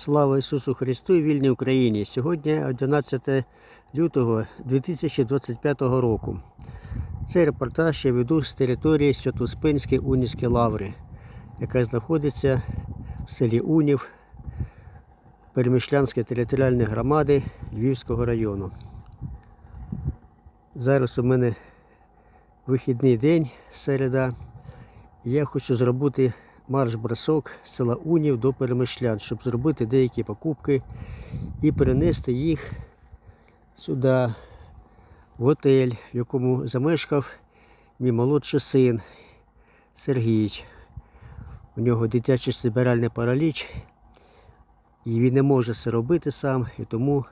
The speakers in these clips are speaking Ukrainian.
Слава Ісусу Христу і вільній Україні! Сьогодні 11 лютого 2025 року. Цей репортаж я веду з території Святоспинської Унівської лаври, яка знаходиться в селі Унів Перемишлянської територіальної громади Львівського району. Зараз у мене вихідний день, середа. І я хочу зробити марш-бросок з села Унів до Перемишлян, щоб зробити деякі покупки і перенести їх сюди, в готель, в якому замешкав мій молодший син Сергій. У нього дитячий збиральний параліч, і він не може це робити сам, і тому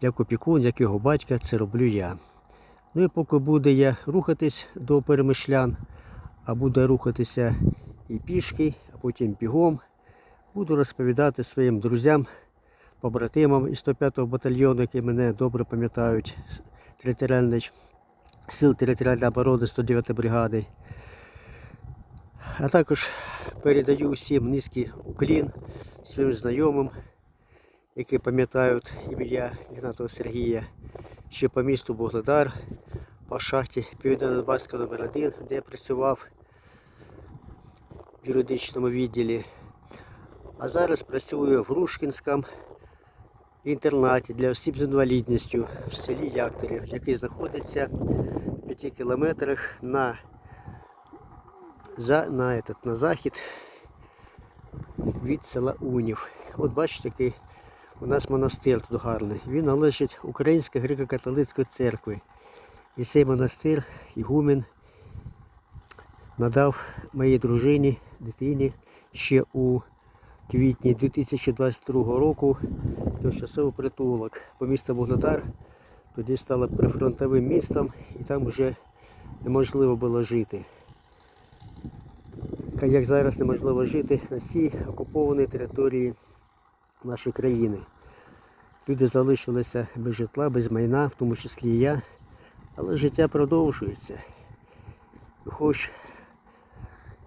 як опікун, як його батька, це роблю я. Ну і поки буде я рухатись до перемишлян, а буде рухатися і пішки, а потім бігом, буду розповідати своїм друзям, побратимам із 105-го батальйону, які мене добре пам'ятають, територіальний сил територіальної оборони 109 бригади. А також передаю всім низький уклін своїм знайомим, які пам'ятають ім'я Ігнатова Сергія, ще по місту Бугледар, по шахті Південно-Донбаська номер 1 де я працював в юридичному відділі. А зараз працюю в Рушкінському інтернаті для осіб з інвалідністю в селі Якторів, який знаходиться в 5 кілометрах на, за, на, этот, на захід від села Унів. От бачите, який у нас монастир тут гарний. Він належить Української греко-католицької церкви. І цей монастир, ігумен, надав моїй дружині, дитині ще у квітні 2022 року тимчасовий притулок. Бо місто Бугледар тоді стало прифронтовим містом і там вже неможливо було жити. Як зараз неможливо жити на цій окупованій території нашої країни. Люди залишилися без житла, без майна, в тому числі і я. Але життя продовжується. Хоч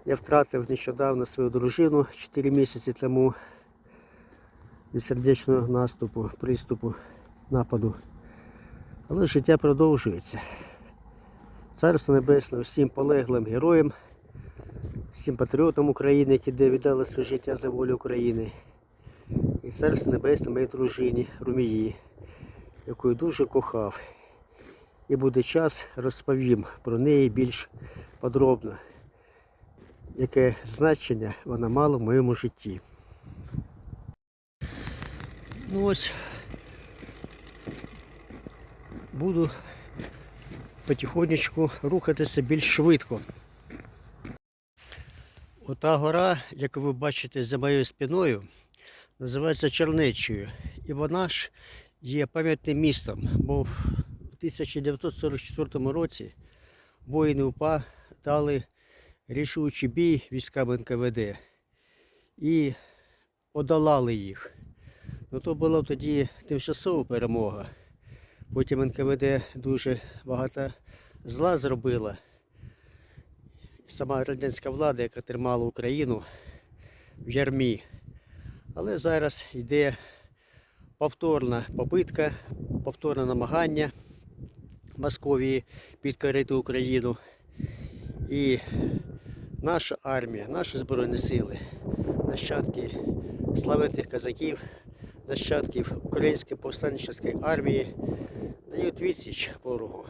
я втратив нещодавно свою дружину 4 місяці тому від сердечного наступу, приступу, нападу. Але життя продовжується. Царство Небесне всім полеглим героям, всім патріотам України, які віддали своє життя за волю України. І царство Небесне моїй дружині Румії, яку я дуже кохав. І буде час, розповім про неї більш подробно, яке значення вона мала в моєму житті. Ну ось буду потихонечку рухатися більш швидко. Ота гора, яку ви бачите за моєю спиною, називається Чернечою. І вона ж є пам'ятним містом, бо в 1944 році воїни УПА дали рішучий бій військам НКВД і подолали їх. Ну, то була тоді тимчасова перемога. Потім НКВД дуже багато зла зробила. Сама радянська влада, яка тримала Україну в ярмі. Але зараз йде повторна попитка, повторне намагання Московії підкорити Україну. І наша армія, наші Збройні сили, нащадки славетних казаків, нащадків Української повстанчої армії дають відсіч ворогу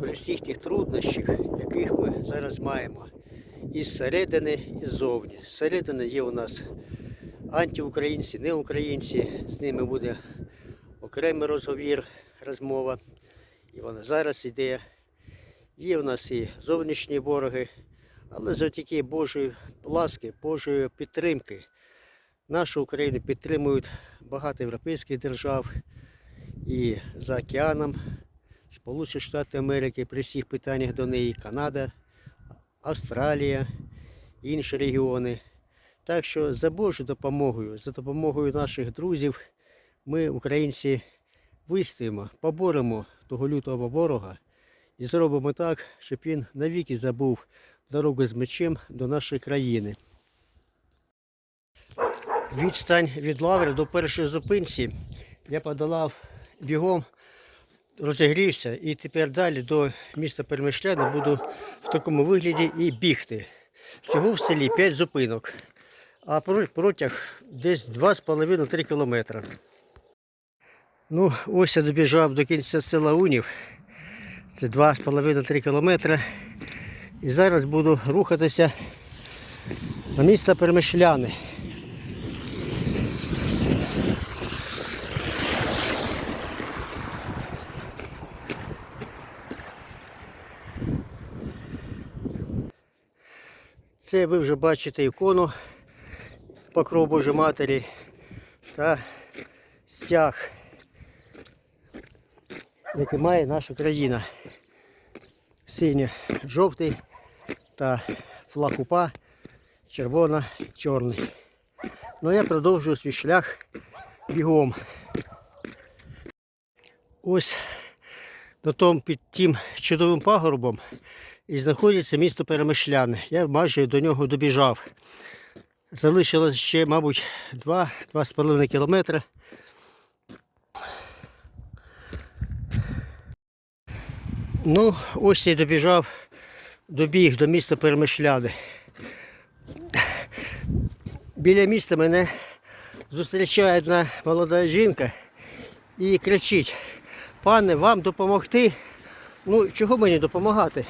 при всіх тих труднощах, яких ми зараз маємо. І зсередини, і ззовні. Зсередини є у нас антиукраїнці, неукраїнці, з ними буде окремий розговір, розмова. І вона зараз іде. Є в нас і зовнішні вороги, але завдяки Божої ласки, Божої підтримки нашу Україну підтримують багато європейських держав і за океаном, Сполучені Штати Америки при всіх питаннях до неї, Канада, Австралія, інші регіони. Так що за Божою допомогою, за допомогою наших друзів, ми, українці, вистоїмо, поборемо того лютого ворога і зробимо так, щоб він навіки забув дорогу з мечем до нашої країни. відстань від лаври до першої зупинці. Я подолав бігом, розігрівся і тепер далі до міста Перемишляни буду в такому вигляді і бігти. Всього в селі 5 зупинок, а про- протяг десь 2,5-3 кілометри. Ну, ось я добіжав до кінця села Унів. Це 2,5-3 кілометри. І зараз буду рухатися на місце Перемишляни. Це ви вже бачите ікону Покров Божої Матері та стяг, який має наша країна. Синьо-жовтий та флаг УПА червоно-чорний. Ну я продовжую свій шлях бігом. Ось на тому під тим чудовим пагорбом і знаходиться місто Перемишляне. Я майже до нього добіжав. Залишилось ще, мабуть, 2-2,5 кілометри. Ну, ось я добіжав, добіг до міста Перемишляни. Біля міста мене зустрічає одна молода жінка і кричить, пане, вам допомогти? Ну, чого мені допомагати?